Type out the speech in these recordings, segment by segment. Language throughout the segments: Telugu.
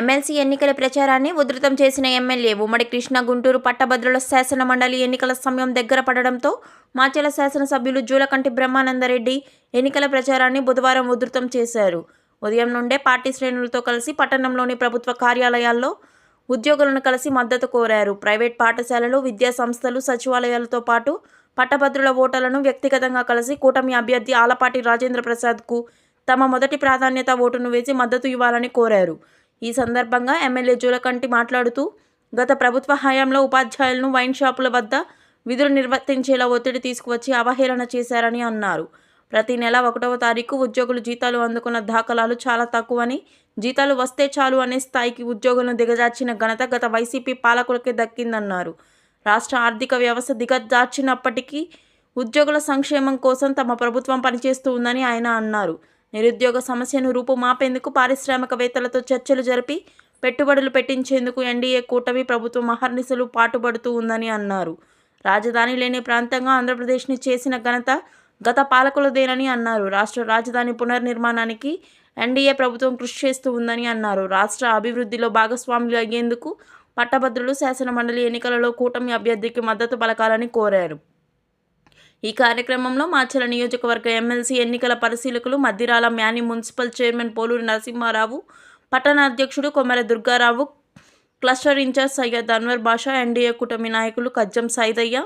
ఎమ్మెల్సీ ఎన్నికల ప్రచారాన్ని ఉధృతం చేసిన ఎమ్మెల్యే ఉమ్మడి కృష్ణ గుంటూరు పట్టభద్రుల శాసన మండలి ఎన్నికల సమయం దగ్గర పడడంతో మాచెల శాసనసభ్యులు జూలకంటి బ్రహ్మానందరెడ్డి ఎన్నికల ప్రచారాన్ని బుధవారం ఉధృతం చేశారు. ఉదయం నుండే పార్టీ శ్రేణులతో కలిసి పట్టణంలోని ప్రభుత్వ కార్యాలయాల్లో ఉద్యోగులను కలిసి మద్దతు కోరారు. ప్రైవేట్ పాఠశాలలు విద్యా సంస్థలు సచివాలయాలతో పాటు పట్టభద్రుల ఓటర్లను వ్యక్తిగతంగా కలిసి కూటమి అభ్యర్థి ఆలపాటి రాజేంద్ర ప్రసాద్కు తమ మొదటి ప్రాధాన్యత ఓటును వేసి మద్దతు ఇవ్వాలని కోరారు. ఈ సందర్భంగా ఎమ్మెల్యే జూలకంటి మాట్లాడుతూ గత ప్రభుత్వ హయాంలో ఉపాధ్యాయులను వైన్ షాపుల వద్ద విధులు నిర్వర్తించేలా ఒత్తిడి తీసుకువచ్చి అవహేళన చేశారని అన్నారు. ప్రతి నెల ఒకటవ తారీఖు ఉద్యోగులు జీతాలు అందుకున్న దాఖలాలు చాలా తక్కువని జీతాలు వస్తే చాలు అనే స్థాయికి ఉద్యోగులను దిగజార్చిన ఘనత గత వైసీపీ పాలకులకే దక్కిందన్నారు. రాష్ట్ర ఆర్థిక వ్యవస్థ దిగజార్చినప్పటికీ ఉద్యోగుల సంక్షేమం కోసం తమ ప్రభుత్వం పనిచేస్తూ ఉందని ఆయన అన్నారు. నిరుద్యోగ సమస్యను రూపుమాపేందుకు పారిశ్రామికవేత్తలతో చర్చలు జరిపి పెట్టుబడులు పెట్టించేందుకు ఎన్డీఏ కూటమి ప్రభుత్వం అహర్నిశలు పాటుపడుతూ ఉందని అన్నారు. రాజధాని లేని ప్రాంతంగా ఆంధ్రప్రదేశ్ని చేసిన ఘనత గత పాలకులదేనని అన్నారు. రాష్ట్ర రాజధాని పునర్నిర్మాణానికి ఎన్డీఏ ప్రభుత్వం కృషి చేస్తూ ఉందని అన్నారు. రాష్ట్ర అభివృద్ధిలో భాగస్వాములు అయ్యేందుకు పట్టభద్రులు శాసనమండలి ఎన్నికలలో కూటమి అభ్యర్థికి మద్దతు పలకాలని కోరారు. ఈ కార్యక్రమంలో మాచల నియోజకవర్గ ఎమ్మెల్సీ ఎన్నికల పరిశీలకులు మద్దిరాల మ్యాని మున్సిపల్ చైర్మన్ పోలూరి నరసింహారావు పట్టణ అధ్యక్షుడు Komara Durga Rao cluster in-charge Syed Anwar Basha NDA కూటమి నాయకులు కజ్జం సైదయ్య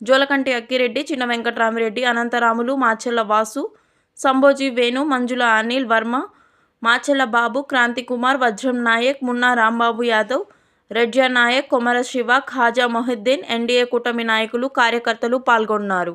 జోలకంటి అక్కిరెడ్డి చిన్న వెంకటరామిరెడ్డి అనంతరాములు మాచెల్ల వాసు సంభోజీ వేణు మంజుల అనిల్ వర్మ మాచెల్ల బాబు క్రాంతి కుమార్ వజ్రం నాయక్ మున్నా రాంబాబు యాదవ్ రెడ్జా నాయక్ కొమర శివ ఖాజా మొహిద్దీన్ ఎన్డీఏ కూటమి నాయకులు కార్యకర్తలు పాల్గొన్నారు.